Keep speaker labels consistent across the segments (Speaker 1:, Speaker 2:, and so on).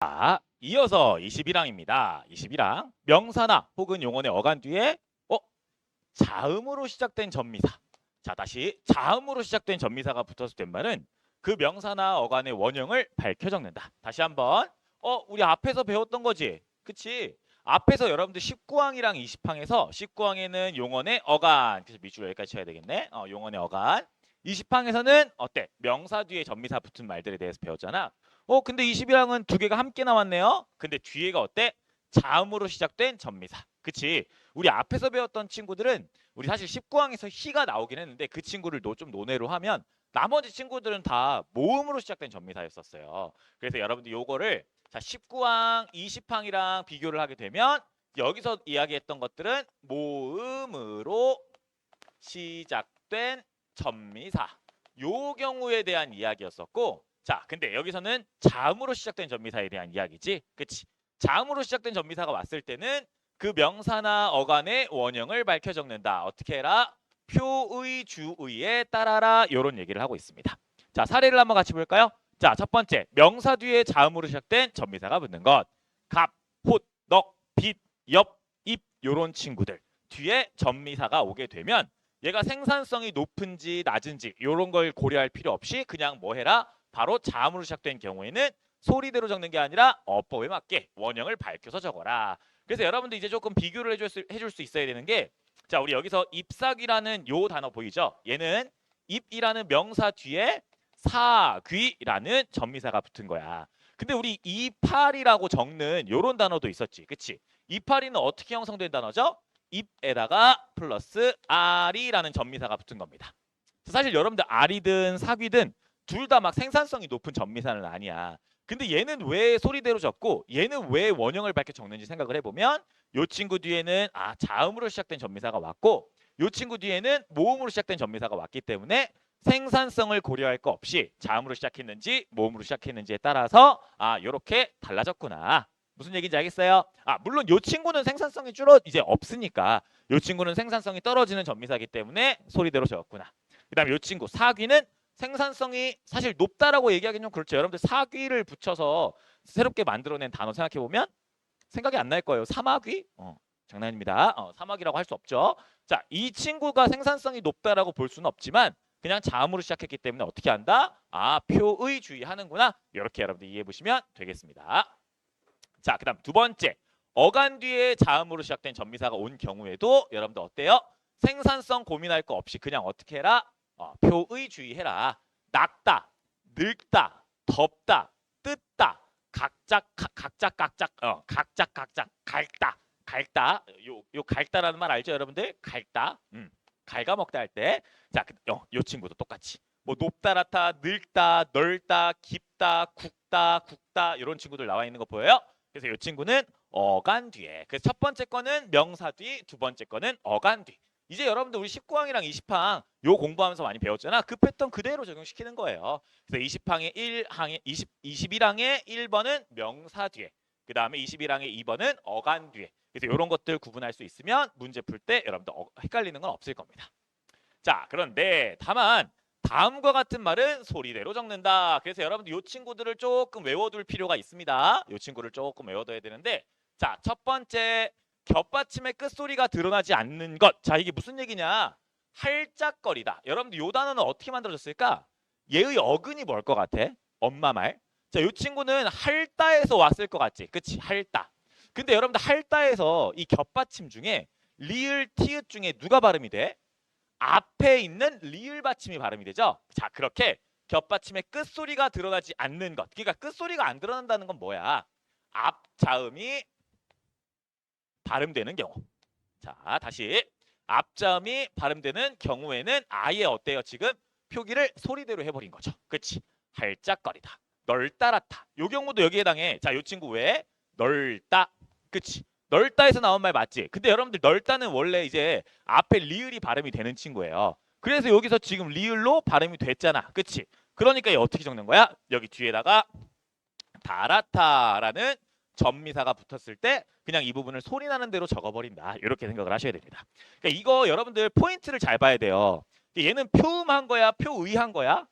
Speaker 1: 자, 이어서 21항입니다. 21항. 명사나 혹은 용언의 어간 뒤에 어? 자음으로 시작된 전미사. 자, 다시 자음으로 시작된 전미사가 붙어서 된 말은 그 명사나 어간의 원형을 밝혀 적는다. 다시 한번. 어, 우리 앞에서 배웠던 거지. 그치? 앞에서 여러분들 19항이랑 20항에서 19항에는 용언의 어간. 그래서 밑줄 여기까지 쳐야 되겠네. 어, 용언의 어간. 20항에서는 어때? 명사 뒤에 전미사 붙은 말들에 대해서 배웠잖아. 어 근데 21항은 두 개가 함께 나왔네요. 근데 뒤에가 어때? 자음으로 시작된 전미사. 그치? 우리 앞에서 배웠던 친구들은 우리 사실 19항에서 희가 나오긴 했는데 그 친구를 노, 좀 논외로 하면 나머지 친구들은 다 모음으로 시작된 전미사였었어요. 그래서 여러분들 요거를 자 19항, 20항이랑 비교를 하게 되면 여기서 이야기했던 것들은 모음으로 시작된 전미사. 요 경우에 대한 이야기였었고 자, 근데 여기서는 자음으로 시작된 전미사에 대한 이야기지. 그치? 자음으로 시작된 전미사가 왔을 때는 그 명사나 어간의 원형을 밝혀 적는다. 어떻게 해라? 표의 주의에 따라라. 요런 얘기를 하고 있습니다. 자, 사례를 한번 같이 볼까요? 자, 첫 번째. 명사 뒤에 자음으로 시작된 전미사가 붙는 것. 갑, 홑, 넉, 빛, 옆, 입 요런 친구들. 뒤에 전미사가 오게 되면 얘가 생산성이 높은지 낮은지 요런 걸 고려할 필요 없이 그냥 뭐 해라? 바로 자음으로 시작된 경우에는 소리대로 적는 게 아니라 어법에 맞게 원형을 밝혀서 적어라. 그래서 여러분들 이제 조금 비교를 해줄 수, 해줄 수 있어야 되는 게 자, 우리 여기서 잎사귀라는 요 단어 보이죠? 얘는 잎이라는 명사 뒤에 사귀라는 전미사가 붙은 거야. 근데 우리 이파리라고 적는 요런 단어도 있었지. 그치? 이파리는 어떻게 형성된 단어죠? 잎에다가 플러스 아리라는 전미사가 붙은 겁니다. 사실 여러분들 아리든 사귀든 둘 다 막 생산성이 높은 전미사는 아니야. 근데 얘는 왜 소리대로 적고 얘는 왜 원형을 밝혀 적는지 생각을 해보면 요 친구 뒤에는 아 자음으로 시작된 전미사가 왔고 요 친구 뒤에는 모음으로 시작된 전미사가 왔기 때문에 생산성을 고려할 거 없이 자음으로 시작했는지 모음으로 시작했는지에 따라서 아 요렇게 달라졌구나. 무슨 얘기인지 알겠어요? 아 물론 요 친구는 생산성이 줄어 이제 없으니까 요 친구는 생산성이 떨어지는 전미사기 때문에 소리대로 적었구나. 그다음에 요 친구 사귀는 생산성이 사실 높다라고 얘기하기는 좀 그렇죠. 여러분들 사귀를 붙여서 새롭게 만들어낸 단어 생각해 보면 생각이 안 날 거예요. 사마귀? 어, 장난입니다. 어, 사마귀라고 할 수 없죠. 자, 이 친구가 생산성이 높다라고 볼 수는 없지만 그냥 자음으로 시작했기 때문에 어떻게 한다? 아, 표의 주의하는구나. 이렇게 여러분들 이해해 보시면 되겠습니다. 자, 그다음 두 번째. 어간 뒤에 자음으로 시작된 전미사가 온 경우에도 여러분들 어때요? 생산성 고민할 거 없이 그냥 어떻게 해라? 어, 표의 주의해라. 낙다, 늙다, 덥다, 뜯다, 각작 가- 각작 각작 어 각작 각작 갈다 갈다 요 요 갈다라는 말 알죠 여러분들 갈다 음 갉아먹다 할 때 자 요 요 친구도 똑같이 뭐 높다 라타 늙다 넓다 깊다 굵다 굵다 이런 친구들 나와 있는 거 보여요 그래서 요 친구는 어간 뒤에 그래서 첫 번째 거는 명사 뒤 두 번째 거는 어간 뒤 이제 여러분들 우리 19항이랑 20항 요 공부하면서 많이 배웠잖아. 그 패턴 그대로 적용시키는 거예요. 그래서 20항의 1항의 20 21항의 1번은 명사 뒤에. 그다음에 21항의 2번은 어간 뒤에. 그래서 이런 것들 구분할 수 있으면 문제 풀 때 여러분들 어, 헷갈리는 건 없을 겁니다. 자, 그런데 다만 다음과 같은 말은 소리대로 적는다. 그래서 여러분들 이 친구들을 조금 외워둘 필요가 있습니다. 이 친구를 조금 외워둬야 되는데 자, 첫 번째 겹받침의 끝소리가 드러나지 않는 것. 자, 이게 무슨 얘기냐? 할짝거리다. 여러분들 요 단어는 어떻게 만들어졌을까? 얘의 어근이 뭘 것 같아? 엄마 말. 자, 요 친구는 할다에서 왔을 것 같지? 그치? 할다. 근데 여러분들 할다에서 이 겹받침 중에 리을, 티읕 중에 누가 발음이 돼? 앞에 있는 리을 받침이 발음이 되죠? 자, 그렇게 겹받침의 끝소리가 드러나지 않는 것. 그러니까 끝소리가 안 드러난다는 건 뭐야? 앞 자음이 발음되는 경우. 자, 다시 앞자음이 발음되는 경우에는 아예 어때요? 지금 표기를 소리대로 해버린 거죠. 그치? 할짝거리다. 널따랗다. 요 경우도 여기에 해당해. 자, 요 친구 왜? 널 따. 그치? 널따에서 나온 말 맞지? 근데 여러분들 널따는 원래 이제 앞에 리을이 발음이 되는 친구예요. 그래서 여기서 지금 리을로 발음이 됐잖아. 그치? 그러니까 얘 어떻게 적는 거야? 여기 뒤에다가 다라타라는 전미사가 붙었을 때 그냥 이 부분을 소리 나는 대로 적어버린다. 이렇게 생각을 하셔야 됩니다. 그러니까 이거 여러분들 포인트를 잘 봐야 돼요. 얘는 표음한 거야, 표의한 거야?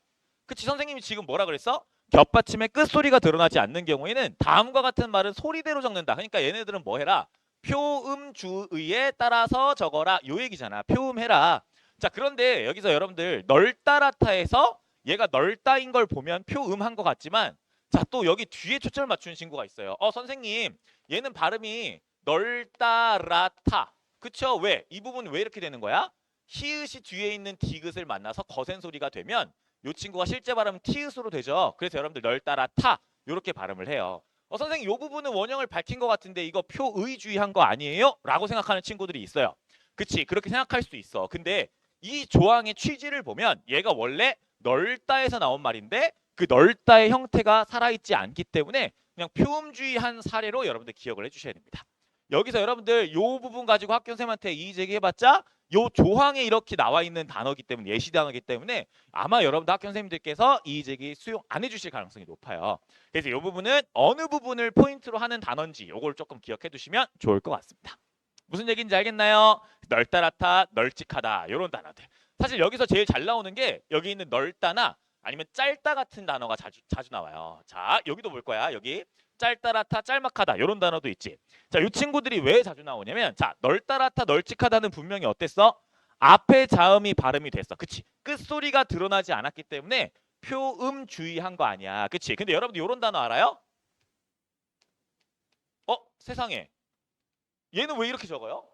Speaker 1: 그치 선생님이 지금 뭐라 그랬어? 겹받침의 끝소리가 드러나지 않는 경우에는 다음과 같은 말은 소리대로 적는다. 그러니까 얘네들은 뭐 해라? 표음주의에 따라서 적어라. 요 얘기잖아. 표음해라. 자, 그런데 여기서 여러분들 널따라타에서 얘가 널따인 걸 보면 표음한 것 같지만 자, 또 여기 뒤에 초점을 맞추는 친구가 있어요. 어, 선생님. 얘는 발음이 널따라타. 그쵸? 왜? 이 부분 왜 이렇게 되는 거야? 히읗이 뒤에 있는 디귿을 만나서 거센 소리가 되면 이 친구가 실제 발음은 티읕으로 되죠. 그래서 여러분들 널 따라 타 이렇게 발음을 해요. 어, 선생님 이 부분은 원형을 밝힌 것 같은데 이거 표의주의한 거 아니에요? 라고 생각하는 친구들이 있어요. 그치? 그렇게 생각할 수도 있어. 근데 이 조항의 취지를 보면 얘가 원래 널따에서 나온 말인데 그 널따의 형태가 살아있지 않기 때문에 그냥 표음주의한 사례로 여러분들 기억을 해주셔야 됩니다. 여기서 여러분들 이 부분 가지고 학교 선생님한테 이의 제기해봤자 요 조항에 이렇게 나와 있는 단어기 때문에 예시 단어기 때문에 아마 여러분들 학교 선생님들께서 이의 제기 수용 안 해주실 가능성이 높아요. 그래서 이 부분은 어느 부분을 포인트로 하는 단어인지 요걸 조금 기억해 두시면 좋을 것 같습니다. 무슨 얘기인지 알겠나요? 널따라타, 널찍하다 이런 단어들. 사실 여기서 제일 잘 나오는 게 여기 있는 널따나 아니면 짧다 같은 단어가 자주 자주 나와요. 자 여기도 볼 거야. 여기 짧다라타, 짤막하다 이런 단어도 있지. 자, 이 친구들이 왜 자주 나오냐면 자, 널따라타, 널찍하다는 분명히 어땠어? 앞에 자음이 발음이 됐어. 그치? 끝소리가 드러나지 않았기 때문에 표음 주의한 거 아니야. 그치? 근데 여러분들 이런 단어 알아요? 어? 세상에. 얘는 왜 이렇게 적어요?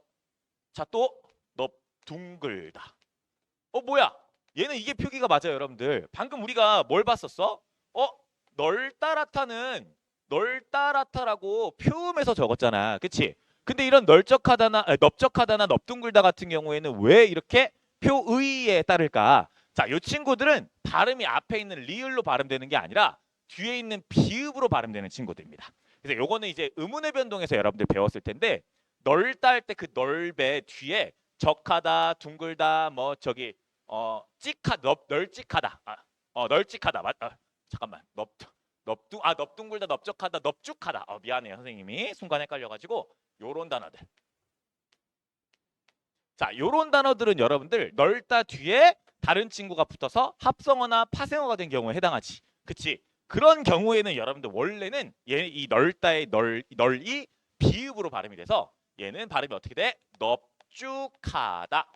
Speaker 1: 자, 또 넙둥글다. 어, 뭐야? 얘는 이게 표기가 맞아요, 여러분들. 방금 우리가 뭘 봤었어? 어? 널따라타는 널따라타라고 표음해서 적었잖아. 그치? 근데 이런 널적하다나 아니, 넓적하다나 넙둥글다 같은 경우에는 왜 이렇게 표의에 따를까? 자, 이 친구들은 발음이 앞에 있는 리을로 발음되는 게 아니라 뒤에 있는 비읍으로 발음되는 친구들입니다. 그래서 요거는 이제 의문의 변동에서 여러분들 배웠을 텐데 넓다 할 때 그 넓의 뒤에 적하다, 둥글다, 뭐 저기 어 찍하, 넓, 널찍하다, 아, 어 널찍하다, 맞, 아, 잠깐만, 넓, 넙둥 아 넙둥글다 넓적하다 넙죽하다. 어 미안해요 선생님이. 순간 헷갈려가지고 요런 단어들. 자 요런 단어들은 여러분들 넓다 뒤에 다른 친구가 붙어서 합성어나 파생어가 된 경우에 해당하지. 그치? 그런 경우에는 여러분들 원래는 얘 이 넓다의 널 널이 비읍으로 발음이 돼서 얘는 발음이 어떻게 돼? 넙죽하다.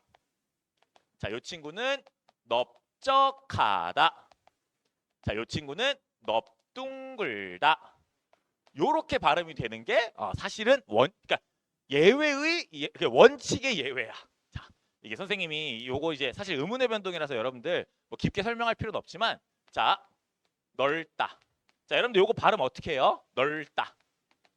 Speaker 1: 자 요 친구는 넓적하다. 자 요 친구는 넙 둥글다. 요렇게 발음이 되는 게 어, 사실은 원 그러니까 예외의 예, 그 원칙의 예외야. 자, 이게 선생님이 요거 이제 사실 의문의 변동이라서 여러분들 뭐 깊게 설명할 필요는 없지만 자, 넓다. 자, 여러분들 요거 발음 어떻게 해요? 넓다.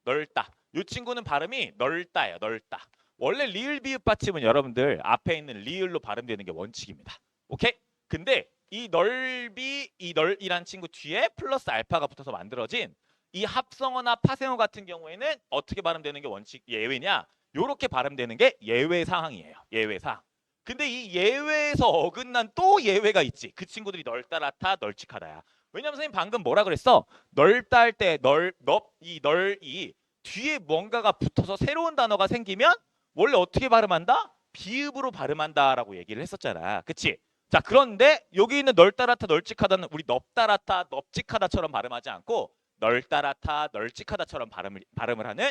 Speaker 1: 넓다. 요 친구는 발음이 넓다예요. 넓다. 원래 리을 비읍 받침은 여러분들 앞에 있는 리을로 발음되는 게 원칙입니다. 오케이? 근데 이 넓이 이 널이란 친구 뒤에 플러스 알파가 붙어서 만들어진 이 합성어나 파생어 같은 경우에는 어떻게 발음되는 게 원칙 예외냐? 요렇게 발음되는 게 예외 상황이에요. 예외 상황. 근데 이 예외에서 어긋난 또 예외가 있지. 그 친구들이 널따라타 널찍하다야. 왜냐면 선생님 방금 뭐라 그랬어? 넓다 할때 널, 넙, 이 널이 뒤에 뭔가가 붙어서 새로운 단어가 생기면 원래 어떻게 발음한다? 비읍으로 발음한다라고 얘기를 했었잖아. 그치? 자 그런데 여기 있는 널따라타 널찍하다는 우리 넙따라타 넙찍하다처럼 발음하지 않고 널따라타 널찍하다처럼 발음을 발음을 하는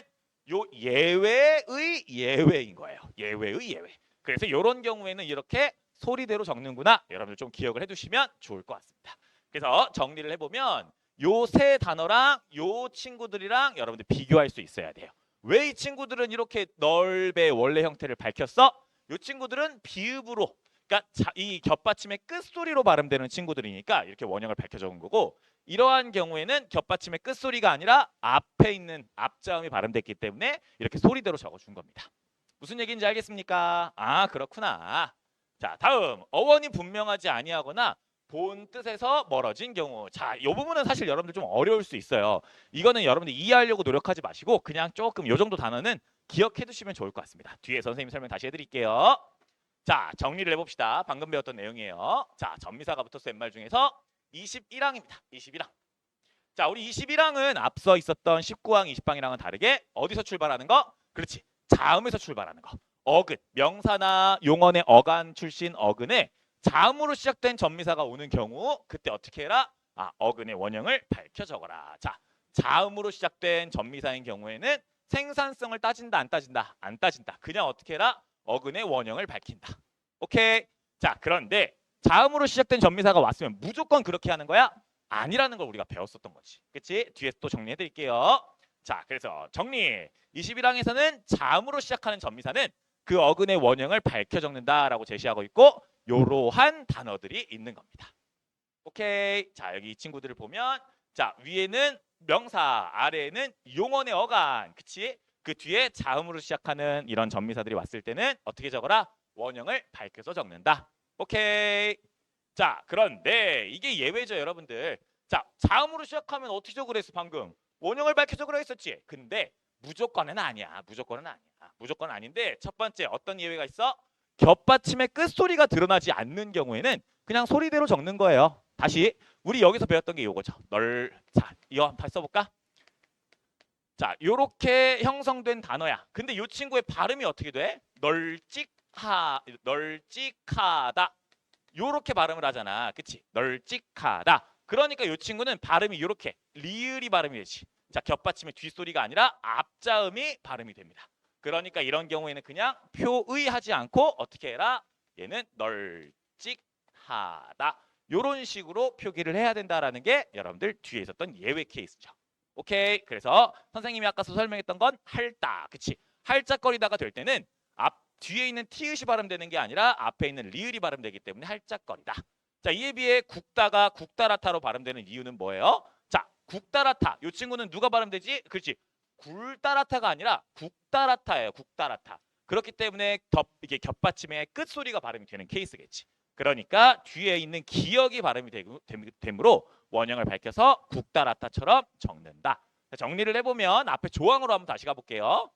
Speaker 1: 요 예외의 예외인 거예요. 예외의 예외. 그래서 이런 경우에는 이렇게 소리대로 적는구나. 여러분들 좀 기억을 해두시면 좋을 것 같습니다. 그래서 정리를 해보면 요 세 단어랑 요 친구들이랑 여러분들 비교할 수 있어야 돼요. 왜 이 친구들은 이렇게 넓의 원래 형태를 밝혔어? 요 친구들은 비읍으로 그러니까 자, 이 겹받침의 끝소리로 발음되는 친구들이니까 이렇게 원형을 밝혀 적은 거고 이러한 경우에는 겹받침의 끝소리가 아니라 앞에 있는 앞자음이 발음됐기 때문에 이렇게 소리대로 적어준 겁니다. 무슨 얘기인지 알겠습니까? 아 그렇구나. 자 다음 어원이 분명하지 아니하거나 본 뜻에서 멀어진 경우. 자, 이 부분은 사실 여러분들 좀 어려울 수 있어요. 이거는 여러분들 이해하려고 노력하지 마시고 그냥 조금 요 정도 단어는 기억해 두시면 좋을 것 같습니다. 뒤에 선생님 설명 다시 해드릴게요. 자, 정리를 해봅시다. 방금 배웠던 내용이에요. 자, 전미사가 붙었어 말 중에서 21항입니다. 21항. 자, 우리 21항은 앞서 있었던 19항, 20항이랑은 다르게 어디서 출발하는 거? 그렇지. 자음에서 출발하는 거. 어근, 명사나 용언의 어간 출신 어근에 자음으로 시작된 전미사가 오는 경우 그때 어떻게 해라? 아, 어근의 원형을 밝혀 적어라. 자, 자음으로 시작된 전미사인 경우에는 생산성을 따진다 안 따진다 안 따진다. 그냥 어떻게 해라? 어근의 원형을 밝힌다. 오케이. 자, 그런데 자음으로 시작된 전미사가 왔으면 무조건 그렇게 하는 거야? 아니라는 걸 우리가 배웠었던 거지. 그치? 뒤에서 또 정리해 드릴게요. 자, 그래서 정리. 21항에서는 자음으로 시작하는 전미사는 그 어근의 원형을 밝혀 적는다라고 제시하고 있고 요러한 단어들이 있는 겁니다. 오케이. 자, 여기 이 친구들을 보면 자, 위에는 명사, 아래에는 용언의 어간. 그치? 그 뒤에 자음으로 시작하는 이런 전미사들이 왔을 때는 어떻게 적어라? 원형을 밝혀서 적는다. 오케이. 자, 그런데 이게 예외죠, 여러분들. 자, 자음으로 시작하면 어떻게 적으라 했어, 방금? 원형을 밝혀 적으라 했었지. 근데 무조건은 아니야. 무조건은 아니야. 무조건 아닌데 첫 번째 어떤 예외가 있어? 겹받침의 끝소리가 드러나지 않는 경우에는 그냥 소리대로 적는 거예요. 다시 우리 여기서 배웠던 게 이거죠. 널 자, 이거 한번 써볼까? 자, 요렇게 형성된 단어야. 근데 요 친구의 발음이 어떻게 돼? 널찍하 널찍하다. 요렇게 발음을 하잖아. 그치? 널찍하다. 그러니까 요 친구는 발음이 요렇게 리을이 발음이 되지. 자, 겹받침의 뒷소리가 아니라 앞자음이 발음이 됩니다. 그러니까 이런 경우에는 그냥 표의 하지 않고 어떻게 해라? 얘는 널찍하다. 요런 식으로 표기를 해야 된다라는 게 여러분들 뒤에 있었던 예외 케이스죠. 오케이. 그래서 선생님이 아까 설명했던 건 할다. 그치? 할짝거리다가 될 때는 앞 뒤에 있는 티읕이 발음되는 게 아니라 앞에 있는 리을이 발음되기 때문에 할짝거리다. 자, 이에 비해 국다가 국다라타로 발음되는 이유는 뭐예요? 자, 국다라타. 요 친구는 누가 발음되지? 그렇지. 굴다라타가 아니라 국다라타예요. 국다라타. 그렇기 때문에 겹 이게 겹받침의 끝 소리가 발음이 되는 케이스겠지. 그러니까 뒤에 있는 기억이 발음이 되고 됨- 되므로 원형을 밝혀서 국다라타처럼 적는다. 자, 정리를 해보면 앞에 조항으로 한번 다시 가볼게요.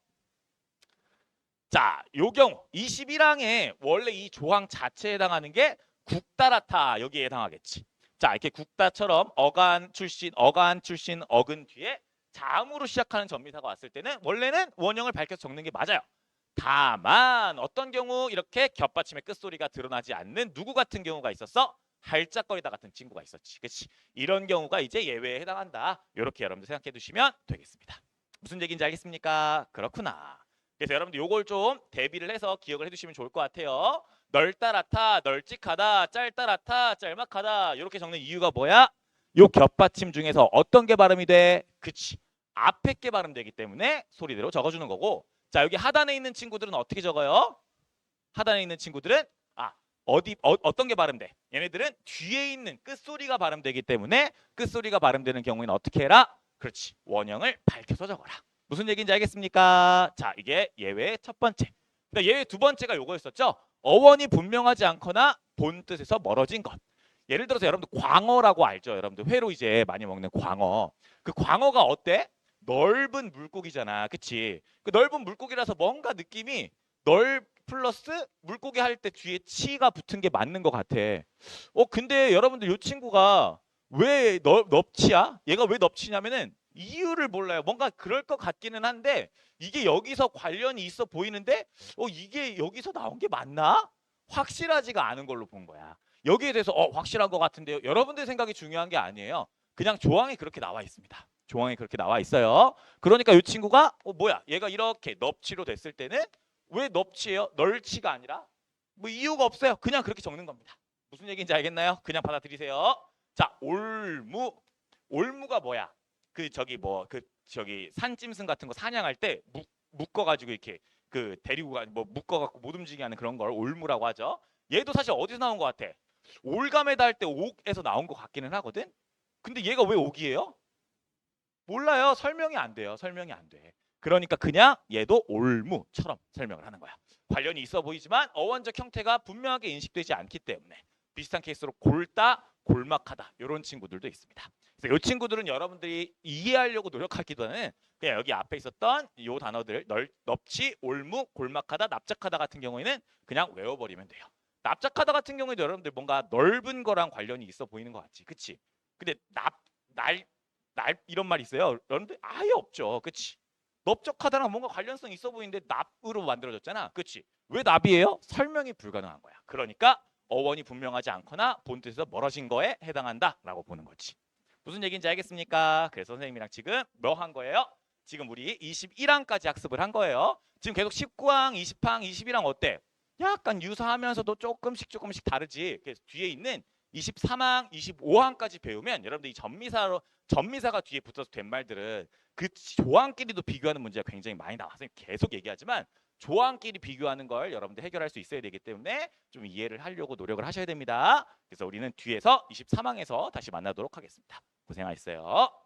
Speaker 1: 자, 요 경우 21항에 원래 이 조항 자체에 해당하는 게 국다라타 여기에 해당하겠지. 자, 이렇게 국다처럼 어간 출신, 어간 출신, 어근 뒤에 자음으로 시작하는 전미사가 왔을 때는 원래는 원형을 밝혀서 적는 게 맞아요. 다만 어떤 경우 이렇게 겹받침의 끝소리가 드러나지 않는 누구 같은 경우가 있었어? 할짝거리다 같은 친구가 있었지. 그렇지? 이런 경우가 이제 예외에 해당한다. 이렇게 여러분들 생각해 두시면 되겠습니다. 무슨 얘기인지 알겠습니까? 그렇구나. 그래서 여러분들 요걸 좀 대비를 해서 기억을 해 두시면 좋을 것 같아요. 널따라타, 널찍하다, 짤따라타, 짤막하다 이렇게 적는 이유가 뭐야? 요 겹받침 중에서 어떤 게 발음이 돼? 그치. 앞에 게 발음되기 때문에 소리대로 적어주는 거고 자 여기 하단에 있는 친구들은 어떻게 적어요? 하단에 있는 친구들은 아 어디 어, 어떤 게 발음돼? 얘네들은 뒤에 있는 끝소리가 발음되기 때문에 끝소리가 발음되는 경우에는 어떻게 해라? 그렇지 원형을 밝혀서 적어라. 무슨 얘기인지 알겠습니까? 자 이게 예외의 첫 번째. 예외 두 번째가 요거였었죠. 어원이 분명하지 않거나 본 뜻에서 멀어진 것. 예를 들어서 여러분들 광어라고 알죠? 여러분들 회로 이제 많이 먹는 광어. 그 광어가 어때? 넓은 물고기잖아. 그치? 그 넓은 물고기라서 뭔가 느낌이 넓 플러스 물고기 할 때 뒤에 치가 붙은 게 맞는 것 같아. 어, 근데 여러분들 이 친구가 왜 넓, 넓치야? 얘가 왜 넓치냐면은 이유를 몰라요. 뭔가 그럴 것 같기는 한데 이게 여기서 관련이 있어 보이는데 어, 이게 여기서 나온 게 맞나? 확실하지가 않은 걸로 본 거야. 여기에 대해서 어, 확실한 것 같은데요. 여러분들 생각이 중요한 게 아니에요. 그냥 조항에 그렇게 나와 있습니다. 조항에 그렇게 나와 있어요. 그러니까 이 친구가 어 뭐야? 얘가 이렇게 넙치로 됐을 때는 왜 넙치예요? 널치가 아니라 뭐 이유가 없어요. 그냥 그렇게 적는 겁니다. 무슨 얘기인지 알겠나요? 그냥 받아들이세요. 자, 올무. 올무가 뭐야? 그 저기 뭐 그 저기 산짐승 같은 거 사냥할 때 묶, 묶어 가지고 이렇게 그 데리고 가뭐 묶어 갖고 못 움직이게 하는 그런 걸 올무라고 하죠. 얘도 사실 어디서 나온 것 같아? 올가메다 할때 옥에서 나온 것 같기는 하거든. 근데 얘가 왜 옥이에요? 몰라요. 설명이 안 돼요. 설명이 안 돼. 그러니까 그냥 얘도 올무처럼 설명을 하는 거야. 관련이 있어 보이지만 어원적 형태가 분명하게 인식되지 않기 때문에 비슷한 케이스로 골다, 골막하다 이런 친구들도 있습니다. 그래서 이 친구들은 여러분들이 이해하려고 노력하기보다는 그냥 여기 앞에 있었던 이 단어들 널, 넙치, 올무, 골막하다, 납작하다 같은 경우에는 그냥 외워버리면 돼요. 납작하다 같은 경우에도 여러분들 뭔가 넓은 거랑 관련이 있어 보이는 것 같지, 그치? 근데 납, 날, 날 이런 말 있어요. 여러분들 아예 없죠, 그치? 넓적하다랑 뭔가 관련성 있어 보이는데 납으로 만들어졌잖아, 그치? 왜 납이에요? 설명이 불가능한 거야. 그러니까 어원이 분명하지 않거나 본 뜻에서 멀어진 거에 해당한다라고 보는 거지. 무슨 얘기인지 알겠습니까? 그래서 선생님이랑 지금 뭐 한 거예요? 지금 우리 21항까지 학습을 한 거예요. 지금 계속 19항, 20항, 21항 어때? 약간 유사하면서도 조금씩 조금씩 다르지. 그래서 뒤에 있는 23항, 25항까지 배우면 여러분들 이 전미사로 전미사가 뒤에 붙어서 된 말들은 그 조항끼리도 비교하는 문제가 굉장히 많이 나와서 계속 얘기하지만 조항끼리 비교하는 걸 여러분들 해결할 수 있어야 되기 때문에 좀 이해를 하려고 노력을 하셔야 됩니다. 그래서 우리는 뒤에서 23항에서 다시 만나도록 하겠습니다. 고생하셨어요.